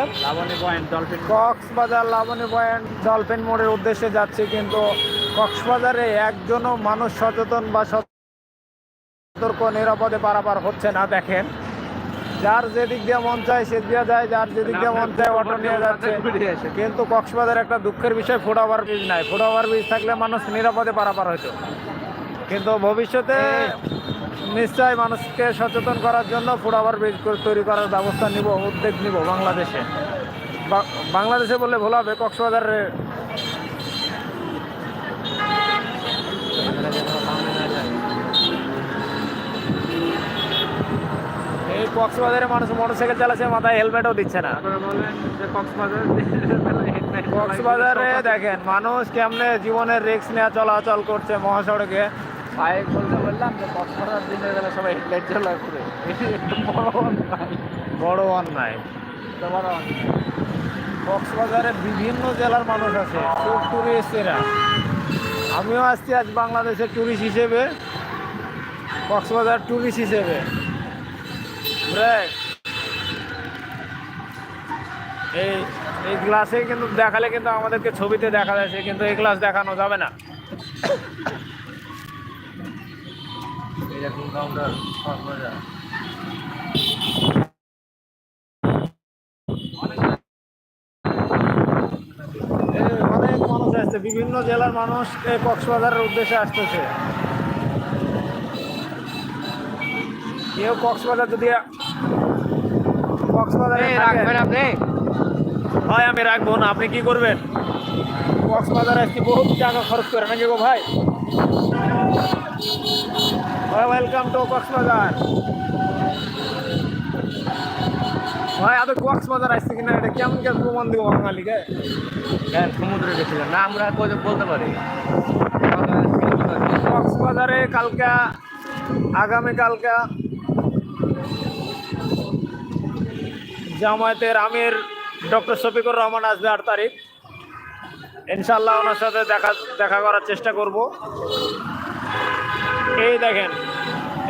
Cox's Bazar. Laboni point dolphin Cox's Bazar Laboni point dolphin মোড়ের উদ্দেশ্যে যাচ্ছি কিন্তু কক্সবাজারে একজনও মানুষ সচেতন বা সতর্ক নিরাপদে পারাপার হচ্ছে না দেখেন। যার যেদিক দিয়ে মন চায় সে দিয়ে যায় যার যেদিক দিয়ে মন চায় অটো নিয়ে যাচ্ছে। কিন্তু কক্সবাজার একটা দুঃখের বিষয় ফুট ওভার ব্রিজ নাই। ফুট ওভার ব্রিজ থাকলে মানুষ নিরাপদে পারাপার হতো কিন্তু ভবিষ্যতে নিশ্চয় মানুষকে সচেতন করার জন্য ফুট ওভার ব্রিজ তৈরি করার ব্যবস্থা নিব উদ্যোগ নিব বাংলাদেশে। বাংলাদেশে বললে ভুল হবে কক্সবাজারের এই কক্সবাজারে মানুষ মোটরসাইকেল চালাচ্ছে মাথায় হেলমেটও দিচ্ছে না। কক্সবাজার কক্সবাজারে দেখেন মানুষ কেমনে জীবনের রিস্ক নেওয়া চলাচল করছে মহাসড়কে। বাইক বলতে বললাম যে কক্সবাজার দিনের বেলা সবাই হেডলাইট জ্বালা করে বড় অন্যায়। বড় অন্যায়। বড় অন্যায়। কক্সবাজারে বিভিন্ন জেলার মানুষ আছে খুব টুরিস্টেরা আমিও আসছি আজ বাংলাদেশের ট্যুরিস্ট হিসেবে কক্সবাজার ট্যুরিস্ট হিসেবে। এই এই গ্লাসে কিন্তু দেখালে কিন্তু আমাদেরকে ছবিতে দেখা যাচ্ছে কিন্তু এই গ্লাস দেখানো যাবে না। এরকম কাউন্টার অনেক মানুষ আসছে বিভিন্ন জেলার মানুষ এই কক্সবাজারের উদ্দেশ্যে আসতেছে। কেউ কক্সবাজার যদি কক্সবাজারে রাখবেন আপনি? হয় আমি রাখব না আপনি কি করবেন? কক্সবাজারে আসছি বহুত টাকা খরচ করে নাকি গো ভাই? Welcome to Cox's Bazar. ভাই আমি কক্সবাজার আসছি কিনা এটা কেমন কেমন প্রমাণ দিব বাঙালিকে? হ্যাঁ সমুদ্রে গেছিলাম। না আমরা বলতে পারি। কক্সবাজারে কালকা আগামী কালকা জামায়াতের আমির ডক্টর শফিকুর রহমান আসবে আট তারিখ। ইনশাল্লাহ ওনার সাথে দেখা দেখা করার চেষ্টা করব। এই দেখেন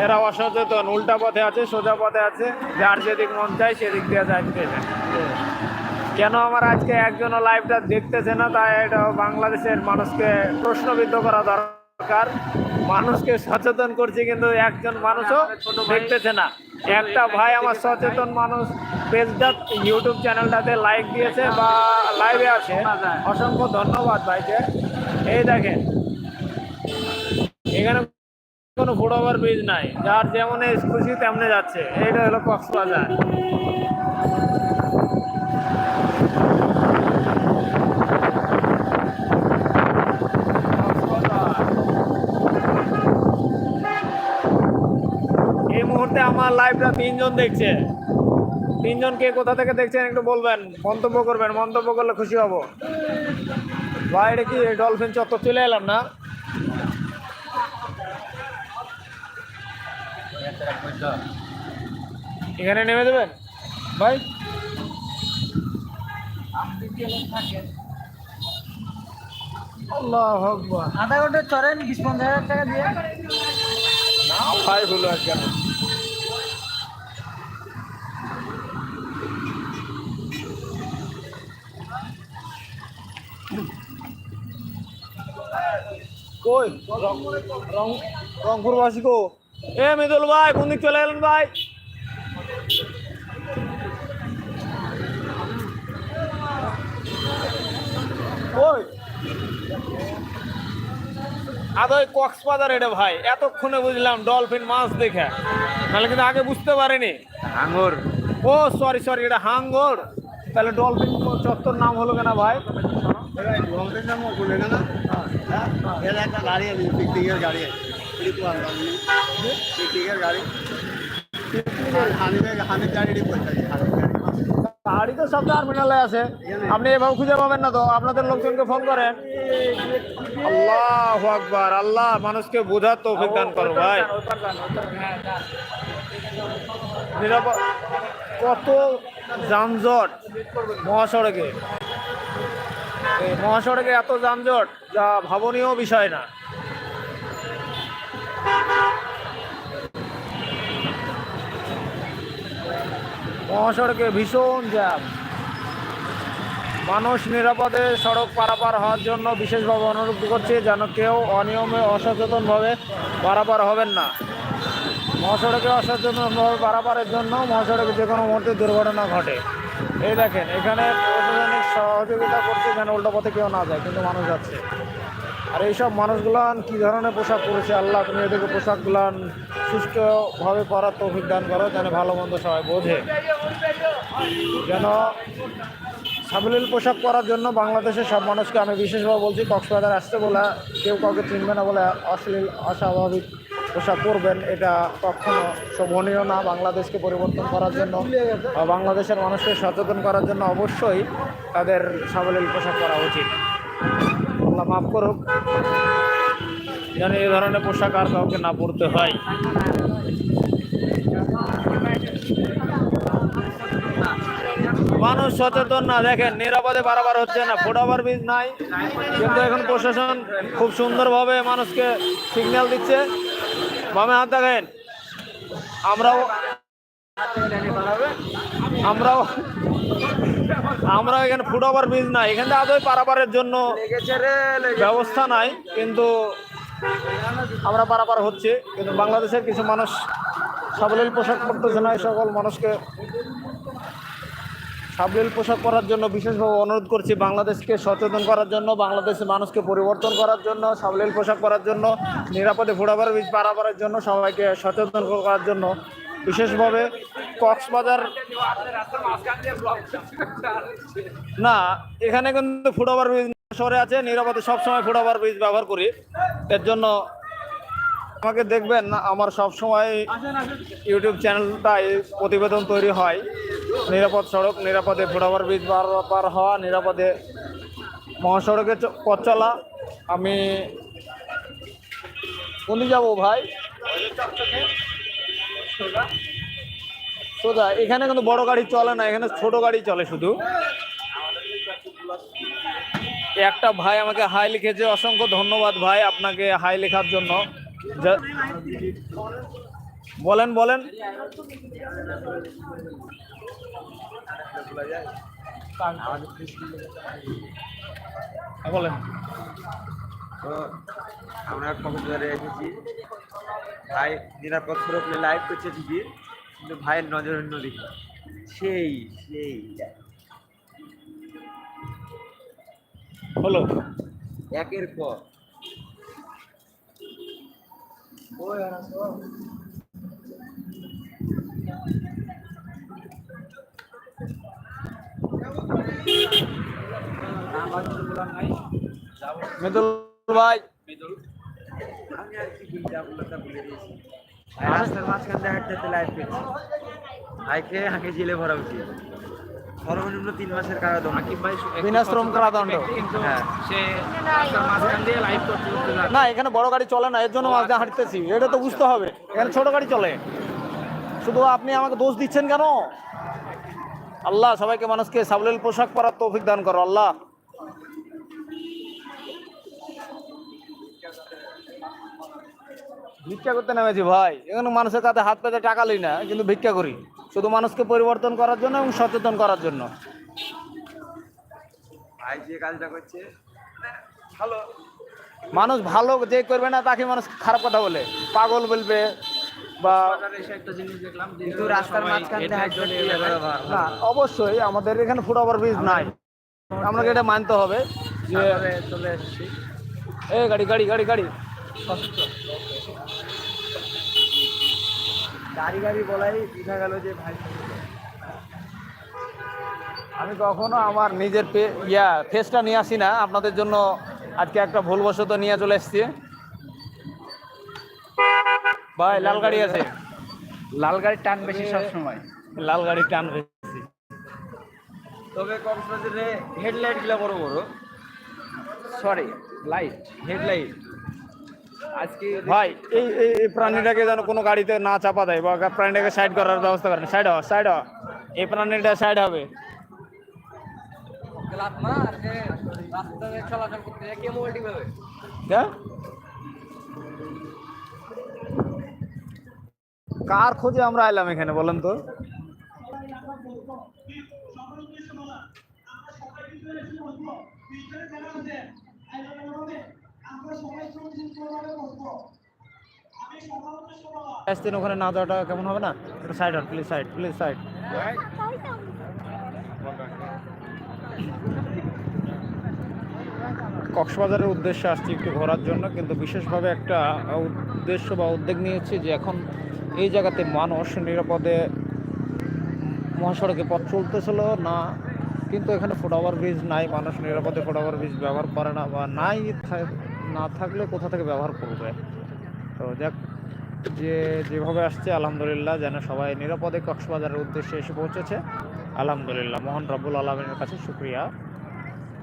এরা অসচেতন উল্টা পথে আছে সোজা পথে আছে যার যেদিক মন চায় সেদিক দিয়ে যাইতেছে কেন আমার আজকে একজনও লাইভটা দেখতেছে না তাই এটা বাংলাদেশের মানুষকে প্রশ্নবিদ্ধ করা দরকার। মানুষকে সচেতন করছে কিন্তু একজন মানুষও দেখতেছে না। একটা ভাই আমার সচেতন মানুষ পেজটা ইউটিউব চ্যানেলটাতে লাইক দিয়েছে বা লাইভে আছে। অসংখ্য ধন্যবাদ ভাইকে। এই দেখেন এখানে কোনো ফুট ওভার ব্রিজ নাই। যার যেমন খুশি তেমনে যাচ্ছে। এইটা হলো কক্সবাজার। এই মুহূর্তে আমার লাইভটা তিনজন দেখছে। তিনজন কে কোথা থেকে দেখছেন একটু বলবেন? মন্তব্য করবেন। মন্তব্য করলে খুশি হব। বাইরে কি ডলফিন চত্বর চলে এলাম না? এখানে নেমে দেবেন? ভাই। আল্লাহ আধা ঘণ্টা চড়েন বিশ পঞ্চাশ হাজার টাকা দিয়ে। ভাই হলো আজকে কই? রংপুরবাসী কো? এ মৃদুল ভাই কোন দিক চলে গেলেন ভাই? কই আদৌ কক্সবাজার এটা ভাই? এতক্ষণে বুঝলাম ডলফিন মাছ দেখে। নাহলে কিন্তু আগে বুঝতে পারিনি। হাঙ্গর। ও সরি সরি এটা হাঙ্গর। তাহলে ডলফিন চত্বর নাম হলো কেনা ভাই? একটা গাড়ি আছে পিকনিকের গাড়ি আছে পিকনিকের গাড়ি হানিফ গাড়ি তো সব টার্মিনালে আছে। আপনি এভাবে খুঁজে পাবেন না তো। আপনাদের লোকজনকে ফোন করেন। আল্লাহ আকবার, আল্লাহ মানুষকে বোঝার তৌফিক দান করো ভাই। কত যানজট মহাসড়কে। মহাসড়কে এত যানজট, যা ভাবনীয় বিষয় না। মহাসড়কে ভীষণ জ্যাম। মানুষ নিরাপদে সড়ক পারাপার হওয়ার জন্য বিশেষভাবে অনুরোধ করছি যেন কেউ অনিয়মে, অসচেতনভাবে পারাপার হবেন না। মহাসড়কে অসচেতনভাবে পারাপারের জন্য মহাসড়কে যে কোনো মুহূর্তে দুর্ঘটনা ঘটে। এই দেখেন, এখানে প্রশাসনিক সহযোগিতা করছে যেন উল্টো পথে কেউ না যায়, কিন্তু মানুষ যাচ্ছে। আর এইসব মানুষগুলান কি ধরনের পোশাক পরেছে? আল্লাহ, তুমি এদেরকে পোশাকগুলান সুষ্ঠুভাবে পরার তৌফিক দান করো, যেন ভালো মন্দ সবাই বোঝে। যেন সাবলীল পোশাক পরার জন্য বাংলাদেশের সব মানুষকে আমি বিশেষভাবে বলছি, কক্সবাজার আসতে বলে, কেউ কাউকে চিনবে না বলে অশ্লীল, অস্বাভাবিক পোশাক পরবেন, এটা কখনো শোভনীয় না বাংলাদেশকে পরিবর্তন করার জন্য বাংলাদেশের মানুষকে সচেতন করার জন্য অবশ্যই তাদের সাবলীল পোশাক পরা উচিত। মাফ করুক। যেন এই ধরনের পোশাক আর কাউকে না পরতে হয়। মানুষ সচেতন না, দেখেন, নিরাপদে বারবার হচ্ছে না ফুটওভার ব্রিজ নাই। কিন্তু এখন প্রশাসন খুব সুন্দরভাবে মানুষকে সিগন্যাল দিচ্ছে। বামে হাত দেখেন, আমরাও আমরাও আমরা এখানে ফুটওভার ব্রিজ নাই। এখানে আদৌ পারাপারের জন্য ব্যবস্থা নাই, কিন্তু আমরা পারাপার হচ্ছে। কিন্তু বাংলাদেশের কিছু মানুষ সাবলীল পোশাক পরতেছে না সকল মানুষকে সাবলীল পোশাক পরার জন্য বিশেষভাবে অনুরোধ করছি বাংলাদেশকে সচেতন করার জন্য, বাংলাদেশের মানুষকে পরিবর্তন করার জন্য, সাবলীল পোশাক পরার জন্য, নিরাপদে ফুটাবার বীজ পারাপারের জন্য সবাইকে সচেতন করার জন্য। বিশেষভাবে কক্সবাজার না, এখানে কিন্তু ফুটওভার ব্রিজ শহরে আছে, নিরাপদে সবসময় ফুটওভার ব্রিজ ব্যবহার করি। এর জন্য আমাকে দেখবেন, আমার সব সময় ইউটিউব চ্যানেলটায় প্রতিবেদন তৈরি হয়। নিরাপদ সড়ক, নিরাপদে ফুটওভার ব্রিজ পার হওয়া, নিরাপদে মহাসড়কে পথ চলা। আমি কোন যাব ভাই? সোজা। এখানে কিন্তু বড় গাড়ি চলে না এখানে ছোট গাড়ি চলে শুধু। একটা ভাই আমাকে হাই লিখেছে অসংখ্য ধন্যবাদ ভাই আপনাকে হাই লেখার জন্য। যা- বলেন বলেন। হ্যাঁ, বলেন। তো আমরা কক্সবাজারে এসেছি। ভাই নিরাপদ সড়ক লাইভ করছে ঠিকই কিন্তু ভাইয়ের নজর অন্যদিকে সেই সেই। হলো। একের পর। মৃদুল ভাই। আমি আর কি বলে দিয়েছি। রাস্তার মাঝখান দিয়ে হাঁটতে হাঁটতে লাইভ করছি ভাইকে হাঁকে জেলে ভরা উচিত। সর্বনিম্ন তিন মাসের কারাদণ্ড। বিনাশ্রম কারাদণ্ড। হ্যাঁ। সে মাঝখান দিয়ে লাইভ করতে করতে না এখানে বড় গাড়ি চলে না এর জন্য মাঝে হাঁটতেছি। এটা তো বুঝতে হবে। এখানে ছোট গাড়ি চলে। শুধু আপনি আমাকে দোষ দিচ্ছেন কেন? আল্লাহ সবাইকে মানুষকে সাবলীল পোশাক পরার তৌফিক দান করো আল্লাহ। ভিক্ষা করতে নেমেছি ভাই। এখানে মানুষের কাছে হাত পেতে টাকা লই না কিন্তু ভিক্ষা করি। শুধু মানুষকে পরিবর্তন করার জন্য এবং সচেতন করার জন্য। ভাই যে কাজটা করছে মানে ভালো। মানুষ ভালো যে করবে না তাকে মানুষ খারাপ কথা বলে। পাগল বলবে বা অবশ্যই আমাদের এখানে ফুটওভার ব্রিজ নাই। আমাকে এটা মানতে হবে যে তারপরে চলে এসেছি। এই গাড়ি গাড়ি গাড়ি গাড়ি। গাড়ি গাড়ি বলাই বোঝা গেল যে ভাই আমি কখনো আমার নিজের ইয়া ফেসটা নিয়ে আসি না। আপনাদের জন্য আজকে একটা ভুলবশত নিয়ে চলে এসেছি। ভাই লাল গাড়ি আছে। লাল গাড়ির টান বেশি সব সময়। লাল গাড়ি টান বেশি। তবে কক্সবাজারে হেডলাইটগুলা বড় বড়। সরি লাইট হেডলাইট ভাই এই এই প্রাণীটাকে যেন কোনো গাড়িতে না চাপা দেয় বা প্রাণীটাকে সাইড করার ব্যবস্থা করেন। সাইড হ সাইড হ এই প্রাণীটা সাইড হবে। হ্যাঁ? কার খোঁজে আমরা এলাম এখানে বলেন তো? আসতেন ওখানে, না যাওয়াটা কেমন হবে না? একটু সাইড হন প্লিজ সাইড প্লিজ সাইড কক্সবাজারের উদ্দেশ্যে আসছি একটু ঘোরার জন্য, কিন্তু বিশেষভাবে একটা উদ্দেশ্য বা উদ্যোগ নিয়েছি যে এখন এই জায়গাতে মানুষ নিরাপদে মহাসড়কে পথ চলতেছিল না, কিন্তু এখানে ফুটওভার ব্রিজ নাই, মানুষ নিরাপদে ফুটওভার ব্রিজ ব্যবহার করে না বা নাই। না থাকলে কোথা থেকে ব্যবহার করবে? তো যাক, যে যেভাবে আসছে, আলহামদুলিল্লাহ, যেন সবাই নিরাপদে কক্সবাজারের উদ্দেশ্যে এসে পৌঁছেছে। আলহামদুলিল্লাহ, মোহন রব্বুল আলমিনের কাছে শুক্রিয়া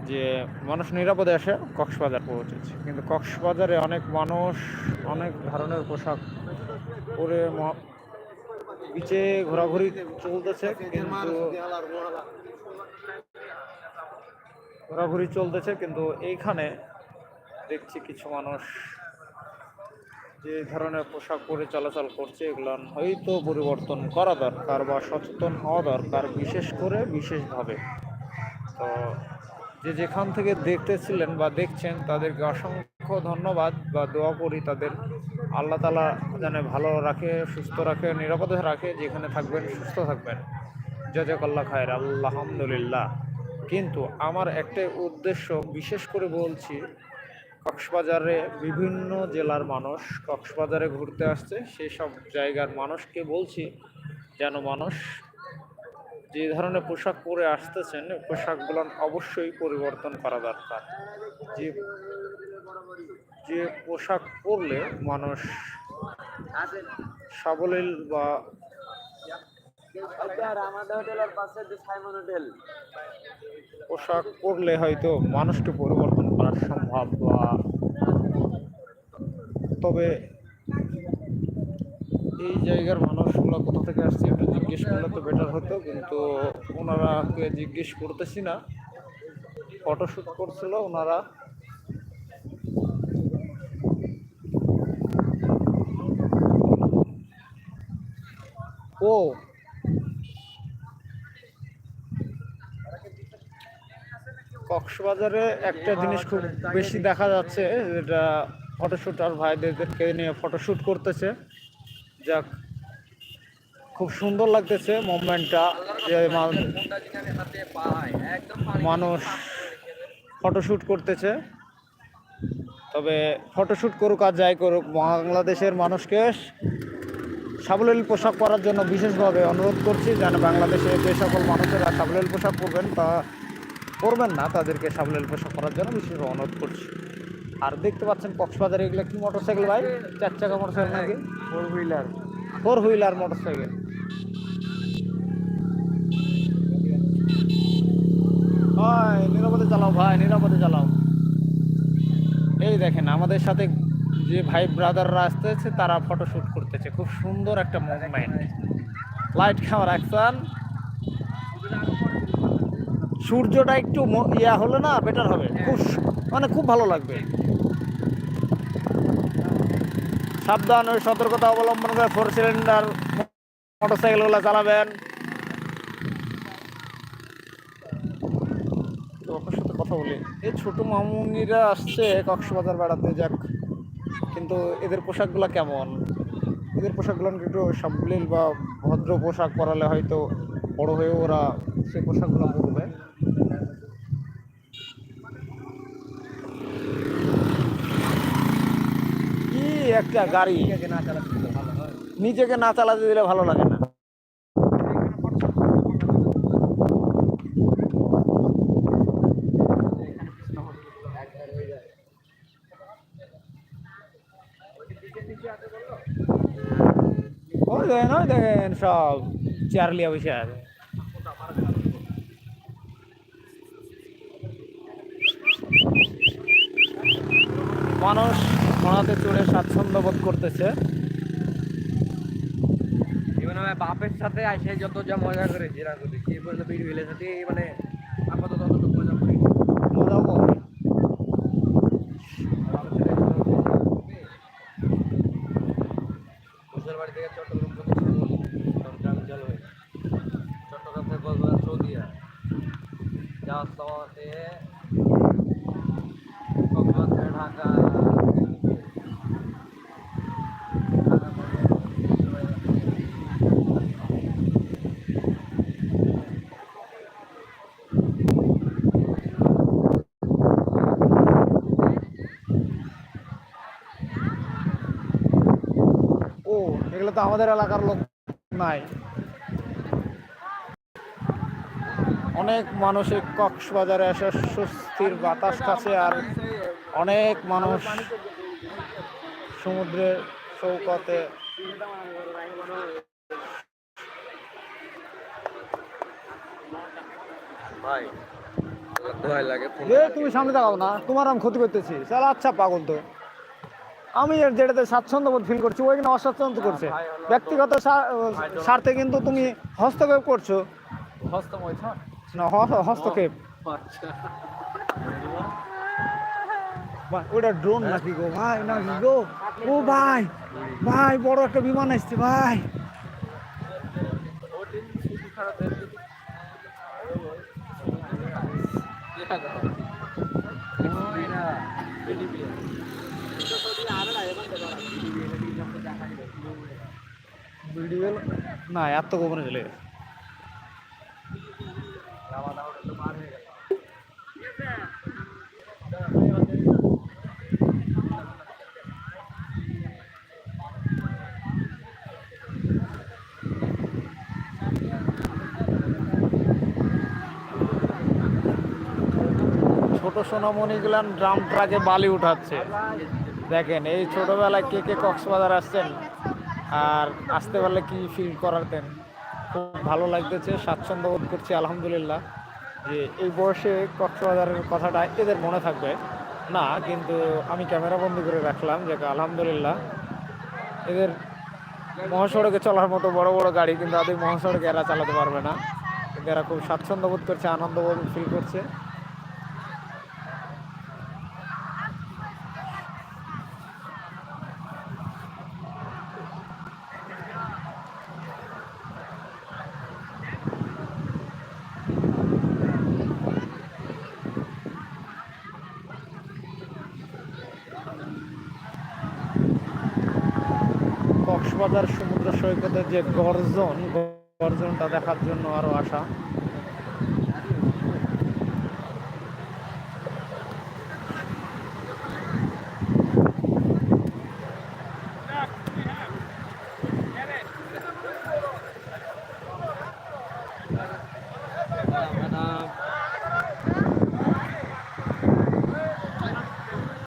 যে মানুষ নিরাপদে এসে কক্সবাজার পৌঁছেছে। কিন্তু কক্সবাজারে অনেক মানুষ অনেক ধরনের পোশাক পরে বিচে ঘোরাঘুরি চলতেছে, কিন্তু ঘোরাঘুরি চলতেছে, কিন্তু এইখানে দেখছি কিছু মানুষ যে ধরনের পোশাক পরে চলাচল করছে, এগুলো হয়তো পরিবর্তন করা দরকার বা সচেতন হওয়া দরকার বিশেষ করে, বিশেষভাবে। তো যে যেখান থেকে দেখতেছিলেন বা দেখছেন, তাদেরকে অসংখ্য ধন্যবাদ বা দোয়া করি তাদের। আল্লাহ তালা যেন ভালো রাখে, সুস্থ রাখে, নিরাপদে রাখে, যেখানে থাকবেন, সুস্থ থাকবেন। জাজাকাল্লা খায়ের আলহামদুলিল্লাহ। কিন্তু আমার একটা উদ্দেশ্য, বিশেষ করে বলছি কক্সবাজারে বিভিন্ন জেলার মানুষ কক্সবাজারে ঘুরতে আসছে। সেই সব জায়গার মানুষকে বলছি যেন মানুষ যে ধরনের পোশাক পরে আসতেছেন পোশাকগুলো অবশ্যই পরিবর্তন করা দরকার। যে যে পোশাক পরলে মানুষ সাবলীল বা পোশাক পরলে হয়তো মানুষকে পরিবর্তন করা তবে এই জায়গার মানুষগুলো কোথা থেকে আসছে একটু জিজ্ঞেস করলে তো বেটার হতো, কিন্তু ওনারাকে জিজ্ঞেস করতেছি না। ফটোশ্যুট করছিল ওনারা। ও কক্সবাজারে একটা জিনিস খুব বেশি দেখা যাচ্ছে, যেটা ফটোশ্যুট আর ভাইদেরকে নিয়ে ফটোশ্যুট করতেছে। যাক, খুব সুন্দর লাগতেছে মোমেন্টটা যে মানুষ ফটোশ্যুট করতেছে। তবে ফটোশ্যুট করুক আর যাই করুক, বাংলাদেশের মানুষকে সাবলীল পোশাক পরার জন্য বিশেষভাবে অনুরোধ করছি, যেন বাংলাদেশে যে সকল মানুষেরা সাবলীল পোশাক পরবেন, তা পরবেন না তাদেরকে সাবলীল পোশাক পরার জন্য বিশেষভাবে অনুরোধ করছি। আর দেখতে পাচ্ছেন কক্সবাজারে এগুলো কি মোটরসাইকেল ভাই? চার চাকা মোটরসাইকেল নাকি? Four wheeler four wheeler motorcycle ভাই নিরাপদে চালাও ভাই নিরাপদে চালাও। এই দেখেন আমাদের সাথে যে ভাই ব্রাদাররা আসতেছে তারা ফটো শুট করতেছে। খুব সুন্দর একটা মুভমেন্ট লাইট খাওয়ার অ্যাকশন সূর্যটা একটু ইয়া হলে না বেটার হবে। খুব মানে খুব ভালো লাগবে। সাবধান ওই সতর্কতা অবলম্বন করে ফোর সিলিন্ডার মোটরসাইকেলগুলো চালাবেন। তো আপনার সাথে কথা বলি। এই ছোট মামুনিরা আসছে কক্সবাজার বেড়াতে যাক। কিন্তু এদের পোশাকগুলো কেমন? এদের পোশাকগুলো একটু সাবলীল বা ভদ্র পোশাক পরালে হয়তো বড় হয়ে ওরা সেই পোশাকগুলো পরবে কি একটা গাড়ি। নিজেকে না চালাতে দিলে ভালো লাগে না। দেখেন সব চেয়ার লিয়া বসে আছে। মানুষ ঘোড়াতে চড়ে স্বাচ্ছন্দ্য বোধ করতেছে। বাপের সাথে আসে যত যা মজা করেছি এরা করেছি এরপরে তো বিড়ি হইলে সাথে মানে আপাতত ততটুকু মজা করি মজাও কম কুশের বাড়ি থেকে চট্টগ্রাম পর্যন্ত চট্টগ্রাম জল হয়ে চট্টগ্রাম থেকে কক্সবাজার সৌদিয়া যাওয়ার সময় ঢাকা ও এগুলো তো আমাদের এলাকার লোক নাই। অনেক মানুষ এই কক্সবাজারে এসে স্বস্তির বাতাস কাছে আর অনেক মানুষ সমুদ্রের এ তুমি সামনে তাকাও না তোমার আমি ক্ষতি করতেছি। চল আচ্ছা পাগল তো। আমি যেটাতে স্বাচ্ছন্দ্য বোধ ফিল করছি ওইখানে অস্বাচ্ছন্দ্য করছে। ব্যক্তিগত স্বার্থে কিন্তু তুমি হস্তক্ষেপ করছ। না হস্তক্ষেপ। আচ্ছা। ওটা ড্রোন নাকি গো? ভাই নাকি গো? ও ভাই ভাই বড় একটা বিমান আসছে ভাই। ভিডিও না? এত গোপনে চলে গেছে। ছোট সোনামণিগুলান ড্রাম ট্রাকে বালি উঠাচ্ছে। দেখেন, এই ছোটবেলায় কে কে কক্সবাজার আসছেন? আর আসতে পারলে কি ফিল করাতেন? খুব ভালো লাগতেছে, স্বাচ্ছন্দ্য বোধ করছি, আলহামদুলিল্লাহ। যে এই বয়সে কক্সবাজারের কথাটা এদের মনে থাকবে। না, কিন্তু আমি ক্যামেরা বন্দি করে রাখলাম, যে আলহামদুলিল্লাহ। এদের মহাসড়কে চলার মতো বড় বড় গাড়ি, কিন্তু তাদের মহাসড়কে এরা চালাতে পারবে না। কিন্তু এরা খুব স্বাচ্ছন্দ্য বোধ করছে, আনন্দ বোধ ফিল করছে। কক্সবাজার সমুদ্র সৈকতের যে গর্জন গর্জনটা দেখার জন্য আরও আসা